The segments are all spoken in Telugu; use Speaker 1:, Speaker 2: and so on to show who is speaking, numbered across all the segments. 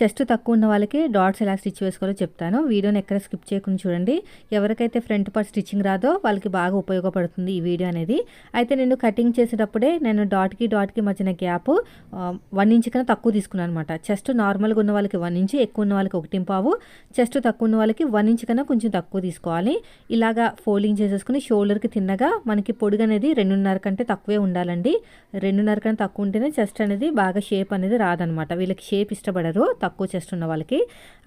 Speaker 1: చెస్ట్ తక్కువ ఉన్న వాళ్ళకి డాట్స్ ఎలా స్టిచ్ వేసుకోవాలో చెప్తాను. వీడియోని ఎక్కడ స్కిప్ చేయకుండా చూడండి. ఎవరికైతే ఫ్రంట్ పార్ట్ స్టిచ్చింగ్ రాదో వాళ్ళకి బాగా ఉపయోగపడుతుంది ఈ వీడియో అనేది. అయితే నేను కటింగ్ చేసేటప్పుడే నేను డాట్కి డాట్కి మధ్యన గ్యాప్ వన్ ఇంచ్ కన్నా తక్కువ తీసుకున్నాను అనమాట చెస్ట్ నార్మల్గా ఉన్న వాళ్ళకి వన్ ఇంచ్ ఎక్కువ ఉన్న వాళ్ళకి ఒకటి పావు చెస్ట్ తక్కువ ఉన్న వాళ్ళకి వన్ ఇంచ్ కన్నా కొంచెం తక్కువ తీసుకోవాలి. ఇలాగా ఫోల్డింగ్ చేసేసుకుని షోల్డర్కి తిన్నగా మనకి పొడుగు అనేది రెండున్నర కంటే తక్కువే ఉండాలండి. రెండున్నర కన్నా తక్కువ ఉంటేనే చెస్ట్ అనేది బాగా షేప్ అనేది రాదనమాట వీళ్ళకి షేప్ ఇష్టపడరు తక్కువ చెస్ట్ ఉన్న వాళ్ళకి.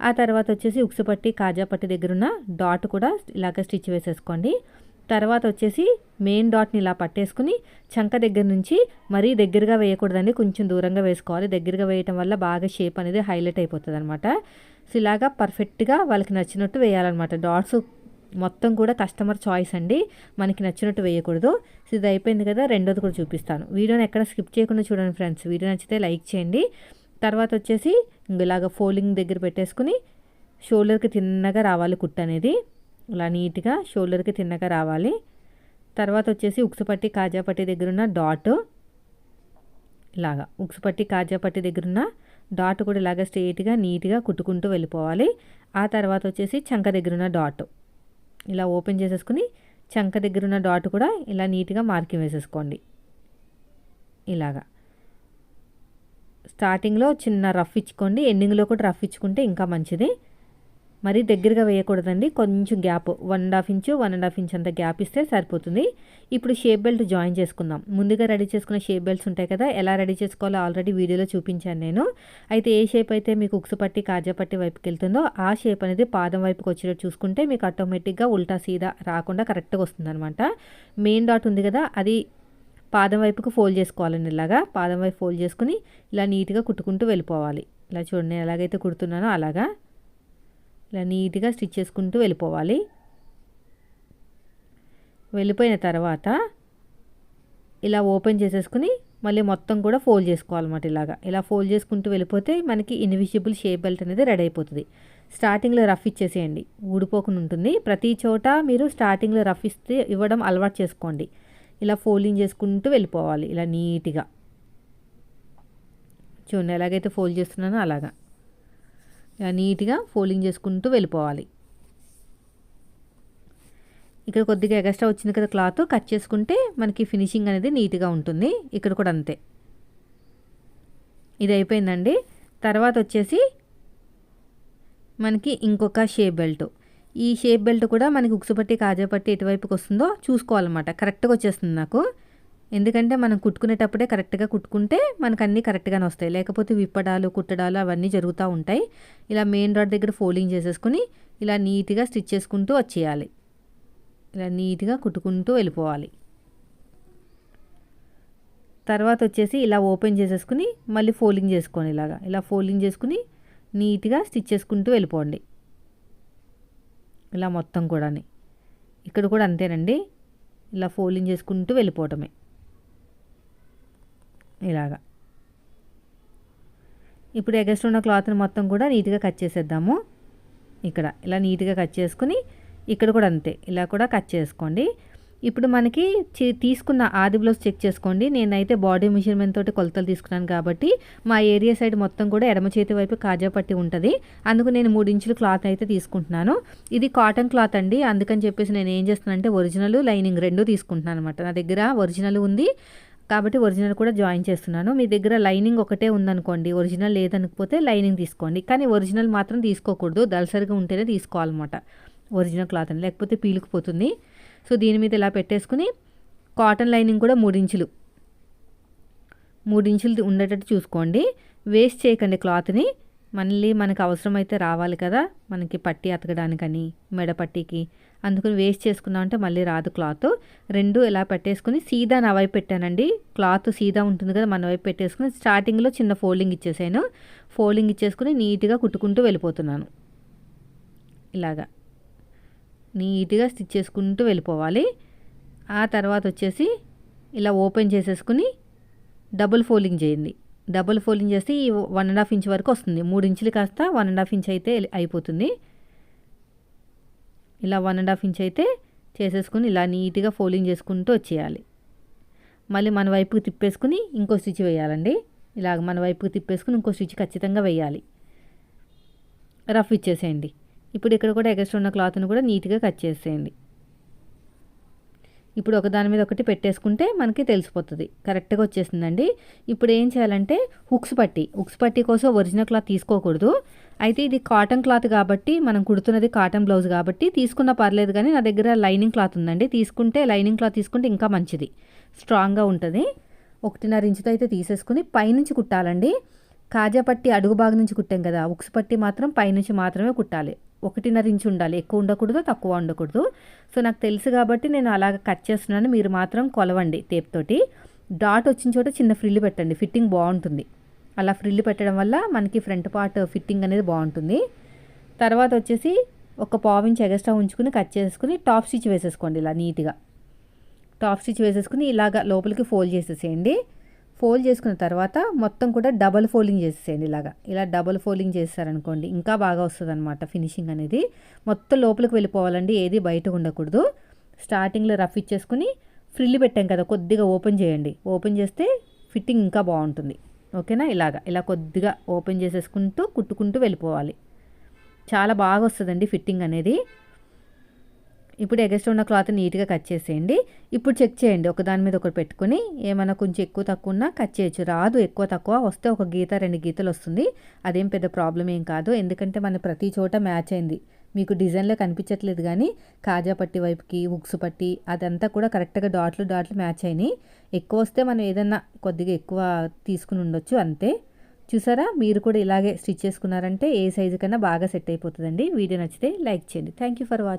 Speaker 1: ఆ తర్వాత వచ్చేసి ఉక్సు పట్టి కాజా పట్టి దగ్గర ఉన్న డాట్ కూడా ఇలాగ స్టిచ్ వేసేసుకోండి. తర్వాత వచ్చేసి మెయిన్ డాట్ని ఇలా పట్టేసుకుని చంక దగ్గర నుంచి మరీ దగ్గరగా వేయకూడదండి. కొంచెం దూరంగా వేసుకోవాలి. దగ్గరగా వేయటం వల్ల బాగా షేప్ అనేది హైలైట్ అయిపోతుంది అనమాట సో ఇలాగా పర్ఫెక్ట్గా వాళ్ళకి నచ్చినట్టు వేయాలన్నమాట. డాట్స్ మొత్తం కూడా కస్టమర్ చాయిస్ అండి. మనకి నచ్చినట్టు వేయకూడదు. ఇది అయిపోయింది కదా. రెండోది కూడా చూపిస్తాను. వీడియోని ఎక్కడ స్కిప్ చేయకుండా చూడండి ఫ్రెండ్స్. వీడియో నచ్చితే లైక్ చేయండి. తర్వాత వచ్చేసి ఇలాగ ఫోల్డింగ్ దగ్గర పెట్టేసుకుని షోల్డర్కి తిన్నగా రావాలి కుట్ అనేది. ఇలా నీట్గా షోల్డర్కి తిన్నగా రావాలి. తర్వాత వచ్చేసి ఉక్సుపట్టి కాజాపట్టి దగ్గరున్న డాట్. ఇలాగా ఉక్సుపట్టి కాజాపట్టి దగ్గరున్న డాట్ కూడా ఇలాగ స్ట్రెయిట్గా నీట్గా కుట్టుకుంటూ వెళ్ళిపోవాలి. ఆ తర్వాత వచ్చేసి చంక దగ్గరున్న డాట్. ఇలా ఓపెన్ చేసేసుకుని చంక దగ్గర ఉన్న డాట్ కూడా ఇలా నీట్గా మార్కింగ్ వేసేసుకోండి. ఇలాగా. స్టార్టింగ్లో చిన్న రఫ్ ఇచ్చుకోండి ఎండింగ్లో కూడా రఫ్ ఇచ్చుకుంటే ఇంకా మంచిది. మరీ దగ్గరగా వేయకూడదండి కొంచెం gap one and half inch one and half inch అంత గ్యాప్ ఇస్తే సరిపోతుంది. ఇప్పుడు షేప్ బెల్ట్ జాయిన్ చేసుకుందాం. ముందుగా రెడీ చేసుకున్న షేప్ బెల్ట్స్ ఉంటాయి కదా ఎలా రెడీ చేసుకోవాలో ఆల్రెడీ వీడియోలో చూపించాను నేను. అయితే ఏ షేప్ అయితే మీకు ఉక్సు పట్టి కాజా పట్టి వైపుకి వెళ్తుందో ఆ షేప్ అనేది పాదం వైపుకి వచ్చేటట్టు చూసుకుంటే మీకు ఆటోమేటిక్గా ఉల్టా సీదా రాకుండా కరెక్ట్గా వస్తుంది అనమాట మెయిన్ డాట్ ఉంది కదా అది పాదం వైపుకు ఫోల్డ్ చేసుకోవాలండి ఇలాగా. పాదం వైపు ఫోల్డ్ చేసుకుని ఇలా నీట్గా కుట్టుకుంటూ వెళ్ళిపోవాలి. ఇలా చూడండి ఎలాగైతే కుడుతున్నానో అలాగా. ఇలా నీట్గా స్టిచ్ చేసుకుంటూ వెళ్ళిపోవాలి. వెళ్ళిపోయిన తర్వాత ఇలా ఓపెన్ చేసేసుకుని మళ్ళీ మొత్తం కూడా ఫోల్డ్ చేసుకోవాలన్నమాట ఇలాగా. ఇలా ఫోల్డ్ చేసుకుంటూ వెళ్ళిపోతే మనకి ఇన్విజిబుల్ షేప్ బెల్ట్ అనేది రెడీ అయిపోతుంది. స్టార్టింగ్లో రఫ్ ఇచ్చేసేయండి. ఊడిపోకుండా ఉంటుంది. ప్రతి చోట మీరు స్టార్టింగ్లో రఫ్ ఇస్తే ఇవ్వడం అలవాటు చేసుకోండి. ఇలా ఫోల్డింగ్ చేసుకుంటూ వెళ్ళిపోవాలి ఇలా నీట్గా. చూడండి ఎలాగైతే ఫోల్డ్ చేస్తున్నానో అలాగా. ఇలా నీట్గా ఫోల్డింగ్ చేసుకుంటూ వెళ్ళిపోవాలి. ఇక్కడ కొద్దిగా ఎగస్ట్రా వచ్చింది కదా క్లాత్ కట్ చేసుకుంటే మనకి ఫినిషింగ్ అనేది నీట్గా ఉంటుంది. ఇక్కడ కూడా అంతే. ఇది అయిపోయిందండి. తర్వాత వచ్చేసి మనకి ఇంకొక షేప్ బెల్ట్. ఈ షేప్ బెల్ట్ కూడా మనకి ఉక్స్ పట్టి కాజా పట్టి ఎటువైపుకి వస్తుందో చూసుకోవాలన్నమాట. కరెక్ట్గా వచ్చేస్తుంది నాకు. ఎందుకంటే మనం కుట్టుకునేటప్పుడే కరెక్ట్గా కుట్టుకుంటే మనకు అన్నీ కరెక్ట్గానే వస్తాయి. లేకపోతే విప్పడాలు కుట్టడాలు అవన్నీ జరుగుతూ ఉంటాయి. ఇలా మెయిన్ రాడ్ దగ్గర ఫోల్డింగ్ చేసేసుకుని ఇలా నీట్గా స్టిచ్ చేసుకుంటూ వచ్చేయాలి. ఇలా నీట్గా కుట్టుకుంటూ వెళ్ళిపోవాలి. తర్వాత వచ్చేసి ఇలా ఓపెన్ చేసేసుకుని మళ్ళీ ఫోల్డింగ్ చేసుకోండి ఇలాగా. ఇలా ఫోల్డింగ్ చేసుకుని నీట్గా స్టిచ్ చేసుకుంటూ వెళ్ళిపోండి. ఇలా మొత్తం కూడా ఇక్కడ కూడా అంతేనండి. ఇలా ఫోల్డింగ్ చేసుకుంటూ వెళ్ళిపోవటమే. ఇలాగా. ఇప్పుడు ఎగస్ట్ ఉన్న క్లాత్ని మొత్తం కూడా నీట్గా కట్ చేసేద్దాము. ఇక్కడ ఇలా నీట్గా కట్ చేసుకుని ఇక్కడ కూడా అంతే. ఇలా కూడా కట్ చేసుకోండి. ఇప్పుడు మనకి తీసుకున్న ఆది బ్లౌజ్ చెక్ చేసుకోండి. నేనైతే బాడీ మెషర్మెంట్ తోటి కొలతలు తీసుకున్నాను కాబట్టి మా ఏరియా సైడ్ మొత్తం కూడా ఎడమ చేతి వైపు కాజా పట్టి ఉంటుంది. అందుకు నేను మూడు ఇంచులు క్లాత్ అయితే తీసుకుంటున్నాను. ఇది కాటన్ క్లాత్ అండి. అందుకని చెప్పేసి నేను ఏం చేస్తున్నానంటే ఒరిజినల్ లైనింగ్ రెండు తీసుకుంటున్నాను అనమాట నా దగ్గర ఒరిజినల్ ఉంది. కాబట్టి ఒరిజినల్ కూడా జాయిన్ చేస్తున్నాను. మీ దగ్గర లైనింగ్ ఒకటే ఉందనుకోండి ఒరిజినల్ లేదనుకపోతే లైనింగ్ తీసుకోండి. కానీ ఒరిజినల్ మాత్రం తీసుకోకూడదు. దళసరిగా ఉంటేనే తీసుకోవాలన్నమాట. ఒరిజినల్ క్లాత్ అని లేకపోతే పీలుకుపోతుంది. సో దీని మీద ఇలా పెట్టేసుకుని కాటన్ లైనింగ్ కూడా మూడించులు. మూడించులు ఉండేటట్టు చూసుకోండి. వేస్ట్ చేయకండి క్లాత్ని. మళ్ళీ మనకు అవసరమైతే రావాలి కదా మనకి పట్టి అతకడానికని మెడ పట్టికి. అందుకని వేస్ట్ చేసుకున్నామంటే మళ్ళీ రాదు క్లాత్. రెండు ఇలా పెట్టేసుకుని సీదా నా వైపు పెట్టానండి. క్లాత్ సీదా ఉంటుంది కదా మన వైపు పెట్టేసుకుని స్టార్టింగ్లో చిన్న ఫోల్డింగ్ ఇచ్చేసాను. ఫోల్డింగ్ ఇచ్చేసుకుని నీట్గా కుట్టుకుంటూ వెళ్ళిపోతున్నాను. ఇలాగా. నీట్గా స్టిచ్ చేసుకుంటూ వెళ్ళిపోవాలి. ఆ తర్వాత వచ్చేసి ఇలా ఓపెన్ చేసేసుకుని డబుల్ ఫోల్డింగ్ చేయండి. డబుల్ ఫోల్డింగ్ చేస్తే ఈ వన్ అండ్ హాఫ్ ఇంచ్ వరకు వస్తుంది. మూడు ఇంచులు కాస్త వన్ అండ్ హాఫ్ ఇంచ్ అయితే అయిపోతుంది. ఇలా వన్ అండ్ హాఫ్ ఇంచ్ అయితే చేసేసుకుని ఇలా నీట్గా ఫోల్డింగ్ చేసుకుంటూ వచ్చేయాలి. మళ్ళీ మన వైపుకి తిప్పేసుకుని ఇంకో స్టిచ్ వేయాలండి. ఇలాగ మన వైపుకి తిప్పేసుకుని ఇంకో స్టిచ్ ఖచ్చితంగా వేయాలి. రఫ్ ఇచ్చేసేయండి. ఇప్పుడు ఇక్కడ కూడా ఎగస్ట్రా ఉన్న క్లాత్ని కూడా నీట్గా కట్ చేసేయండి. ఇప్పుడు ఒకదాని మీద ఒకటి పెట్టేసుకుంటే మనకి తెలిసిపోతుంది. కరెక్ట్గా వచ్చేసిందండి. ఇప్పుడు ఏం చేయాలంటే హుక్స్ పట్టి హుక్స్ పట్టి కోసం ఒరిజినల్ క్లాత్ తీసుకోకూడదు. అయితే ఇది కాటన్ క్లాత్ కాబట్టి మనం కుడుతున్నది కాటన్ బ్లౌజ్ కాబట్టి తీసుకున్న పర్లేదు కానీ నా దగ్గర లైనింగ్ క్లాత్ ఉందండి. తీసుకుంటే లైనింగ్ క్లాత్ తీసుకుంటే ఇంకా మంచిది. స్ట్రాంగ్గా ఉంటుంది. ఒకటిన్నర ఇంచుతో అయితే తీసేసుకుని పైనుంచి కుట్టాలండి. కాజా పట్టి అడుగు భాగం నుంచి కుట్టాం కదా ఉక్స్ పట్టి మాత్రం పైనుంచి మాత్రమే కుట్టాలి. ఒకటిన్నర ఇంచు ఉండాలి. ఎక్కువ ఉండకూడదు తక్కువ ఉండకూడదు. సో నాకు తెలుసు కాబట్టి నేను అలాగ కట్ చేస్తున్నాను. మీరు మాత్రం కొలవండి టేప్ తోటి. డాట్ వచ్చిన చోట చిన్న ఫ్రిల్ పెట్టండి. ఫిట్టింగ్ బాగుంటుంది. అలా ఫ్రిల్ పెట్టడం వల్ల మనకి ఫ్రంట్ పార్ట్ ఫిట్టింగ్ అనేది బాగుంటుంది. తర్వాత వచ్చేసి ఒక పావించి ఎగస్ట్రా ఉంచుకుని కట్ చేసుకుని టాప్ స్టిచ్ వేసేసుకోండి ఇలా నీట్గా టాప్ స్టిచ్ వేసేసుకుని ఇలాగ లోపలికి ఫోల్డ్ చేసేసేయండి. ఫోల్డ్ చేసుకున్న తర్వాత మొత్తం కూడా డబల్ ఫోల్డింగ్ చేసేయండి ఇలాగా. ఇలా డబల్ ఫోల్డింగ్ చేస్తారనుకోండి ఇంకా బాగా వస్తుంది అనమాట ఫినిషింగ్ అనేది. మొత్తం లోపలికి వెళ్ళిపోవాలండి ఏది బయట ఉండకూడదు. స్టార్టింగ్లో రఫ్ ఇచ్చేసుకుని ఫ్రిల్ పెట్టాం కదా కొద్దిగా ఓపెన్ చేయండి. ఓపెన్ చేస్తే ఫిట్టింగ్ ఇంకా బాగుంటుంది. ఓకేనా? ఇలాగా. ఇలా కొద్దిగా ఓపెన్ చేసేసుకుంటూ కుట్టుకుంటూ వెళ్ళిపోవాలి. చాలా బాగా వస్తుందండి ఫిట్టింగ్ అనేది. ఇప్పుడు ఎగస్ట్ ఉన్న క్లాత్ నీట్గా కట్ చేసేయండి. ఇప్పుడు చెక్ చేయండి. ఒక దాని మీద ఒకటి పెట్టుకొని ఏమైనా కొంచెం ఎక్కువ తక్కువ ఉన్నా కట్ చేయొచ్చు. రాదు. ఎక్కువ తక్కువ వస్తే ఒక గీత రెండు గీతలు వస్తుంది. అదేం పెద్ద ప్రాబ్లం ఏం కాదు. ఎందుకంటే మన ప్రతి చోట మ్యాచ్ అయింది. మీకు డిజైన్లో కనిపించట్లేదు కానీ కాజా పట్టి వైపుకి ఉక్స్ పట్టి అదంతా కూడా కరెక్ట్గా డాట్లు డాట్లు మ్యాచ్ అయినాయి. ఎక్కువ వస్తే మనం ఏదన్నా కొద్దిగా ఎక్కువ తీసుకుని ఉండొచ్చు అంతే. చూసారా? మీరు కూడా ఇలాగే స్టిచ్ చేసుకున్నారంటే ఏ సైజు కన్నా బాగా సెట్ అయిపోతుందండి. వీడియో నచ్చితే లైక్ చేయండి. Thank you for watching